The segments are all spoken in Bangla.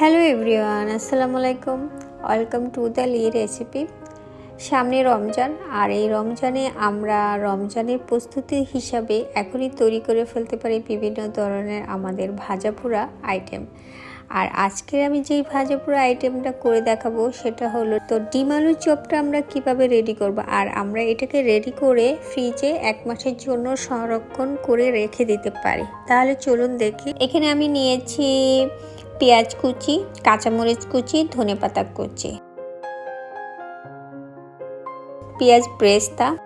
হ্যালো এভরিওয়ান আসসালামু আলাইকুম welcome to the Lee recipe সামনে রমজান, আর এই রমজানে আমরা রমজানের প্রস্তুতি হিসাবে এখনই তৈরি করে ফেলতে পারি বিভিন্ন ধরনের আমাদের ভাজাপুরা আইটেম আর আজকের আমি যেই ভাজাপুরা আইটেমটা করে দেখাবো, সেটা হলো, তো ডিম আলু চপটা আমরা কীভাবে রেডি করব? আর আমরা এটাকে রেডি করে ফ্রিজে এক মাসের জন্য সংরক্ষণ করে রেখে দিতে পারি। তাহলে চলুন দেখি। এখানে আমি নিয়েছি পেঁয়াজ কুচি, কাঁচামরিচ কুচি, ধনে পাতা কুচি। পেঁয়াজ ব্রেস্তা,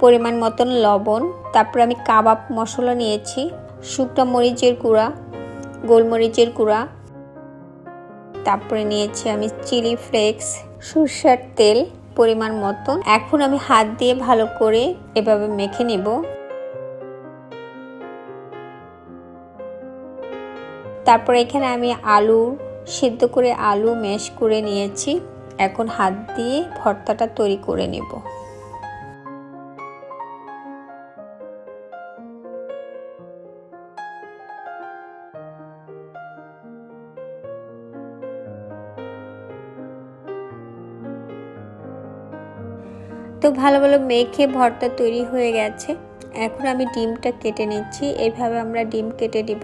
পরিমাণ মতন লবণ, তারপর আমি কাবাব মশলা নিয়েছি, শুকনো মরিচের গুঁড়া, গোলমরিচের গুঁড়া। তারপরে নিয়েছি আমি চিলি ফ্লেক্স, সরষের তেল পরিমাণ মতন। এখন আমি হাত দিয়ে ভালো করে এভাবে মেখে নেব। তারপরে এখানে আমি আলু সিদ্ধ করে আলু ম্যাশ করে নিয়েছি। এখন হাত দিয়ে ভর্তাটা তৈরি করে নেব। তো ভালো ভালো মেখে ভর্তা তৈরি হয়ে গেছে। এখন আমি ডিমটা কেটে নিচ্ছি। এইভাবে আমরা ডিম কেটে দিব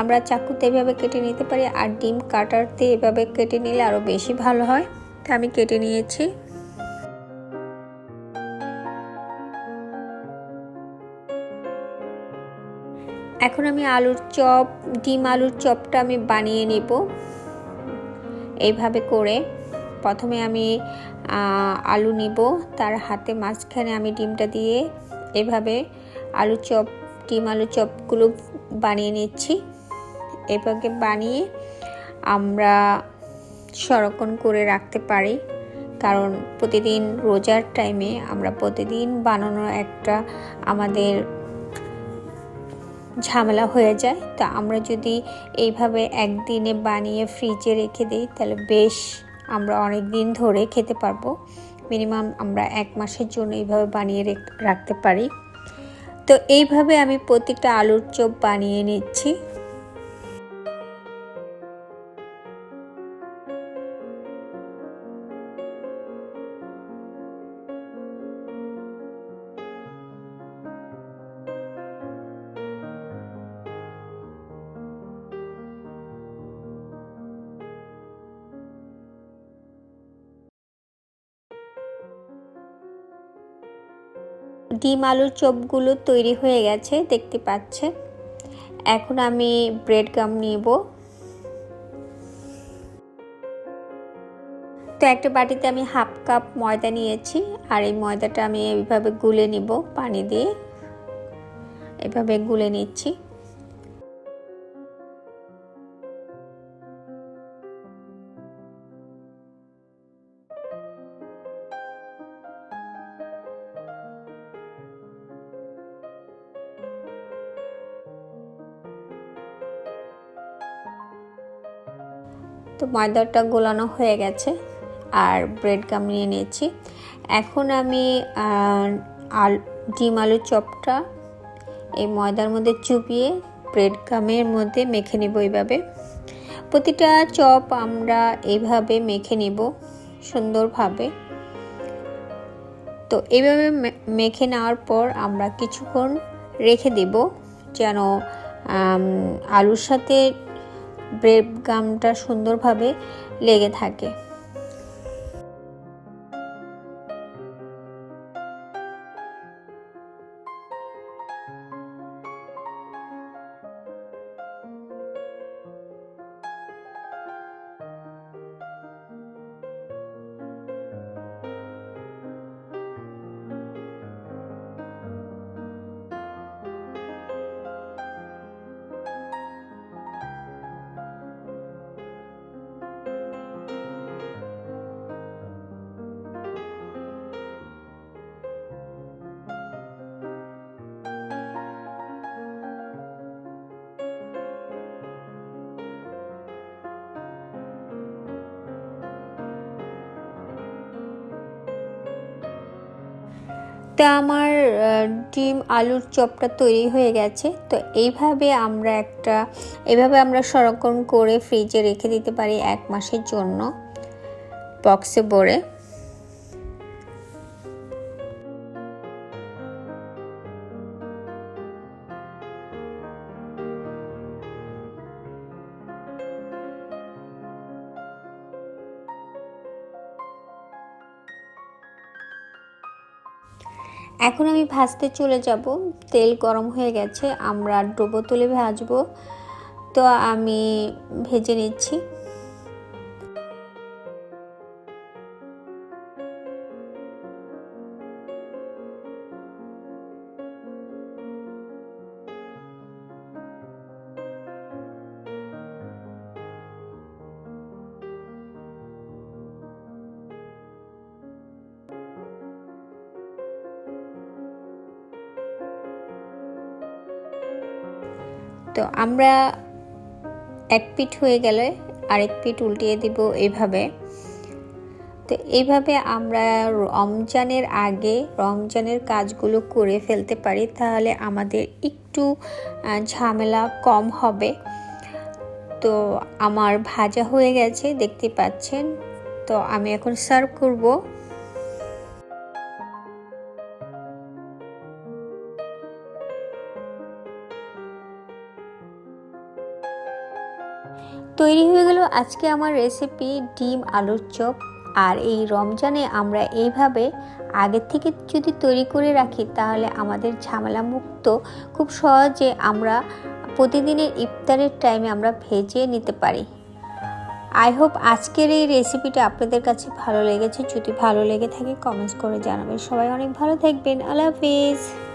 আমরা চাকুতে এভাবে কেটে নিতে পারি আর ডিম কাটারতে এভাবে কেটে নিলে আরও বেশি ভালো হয়। তা আমি কেটে নিয়েছি। এখন আমি আলুর চপ, ডিম আলুর চপটা আমি বানিয়ে নেব। এইভাবে করে প্রথমে আমি আলু নিব। তার হাতে মাঝখানে আমি ডিমটা দিয়ে এভাবে আলু চপ, ডিম আলু চপগুলো বানিয়ে নিচ্ছি। এভাবে বানিয়ে আমরা সংরক্ষণ করে রাখতে পারি। কারণ প্রতিদিন রোজার টাইমে আমরা প্রতিদিন বানানো একটা আমাদের ঝামেলা হয়ে যায়। তা আমরা যদি এইভাবে একদিনে বানিয়ে ফ্রিজে রেখে দিই, তাহলে বেশ আমরা অনেক দিন ধরে খেতে পারব। মিনিমাম আমরা এক মাসের জন্য এইভাবে বানিয়ে রাখতে পারি। তো এইভাবে আমি প্রতিটা আলুর চোপ বানিয়ে নিচ্ছি। ডিম আলুর চপগুলো তৈরি হয়ে গেছে, দেখতে পাচ্ছে এখন আমি ব্রেড গাম নিব। তো একটা বাটিতে আমি হাফ কাপ ময়দা নিয়েছি, আর এই ময়দাটা আমি এইভাবে গুলে নিব পানি দিয়ে। এভাবে গুলে নিচ্ছি। তো ময়দাটা গোলানো হয়ে গেছে আর ব্রেড গাম নিয়ে নিয়েছি। এখন আমি আল, ডিম আলু চপটা এই ময়দার মধ্যে চুপিয়ে ব্রেড গামের মধ্যে মেখে নিব এইভাবে। প্রতিটা চপ আমরা এইভাবে মেখে নিব সুন্দরভাবে। তো এইভাবে মেখে নেওয়ার পর আমরা কিছুক্ষণ রেখে দেব যেন আলুর সাথে ব্রেড গামটা সুন্দরভাবে লেগে থাকে। তো আমার ডিম, আলুর চপটা তৈরি হয়ে গেছে। তো এইভাবে আমরা একটা, এভাবে আমরা সংরক্ষণ করে ফ্রিজে রেখে দিতে পারি এক মাসের জন্য বক্সে ভরে। এখন আমি ভাজতে চলে যাব। তেল গরম হয়ে গেছে, আমরা ডোবো তুলে ভাজবো। তো আমি ভেজে নিচ্ছি। তো আমরা এক পিঠ হয়ে গেলে আরেক পিঠ উল্টিয়ে দিব এইভাবে। তো এইভাবে আমরা রমজানের আগে রমজানের কাজগুলো করে ফেলতে পারি, তাহলে আমাদের একটু ঝামেলা কম হবে। তো আমার ভাজা হয়ে গেছে, দেখতে পাচ্ছেন। তো আমি এখন সার্ভ করব। তৈরি হয়ে গেল আজকে আমার রেসিপি ডিম আলুর চপ। আর এই রমজানে আমরা এইভাবে আগের থেকে যদি তৈরি করে রাখি, তাহলে আমাদের ঝামেলা মুক্ত খুব সহজে আমরা প্রতিদিনের ইফতারের টাইমে আমরা ভেজে নিতে পারি। আই হোপ আজকের এই রেসিপিটা আপনাদের কাছে ভালো লেগেছে। যদি ভালো লেগে থাকে কমেন্টস করে জানাবেন। সবাই অনেক ভালো থাকবেন। আল্লাহ হাফিজ।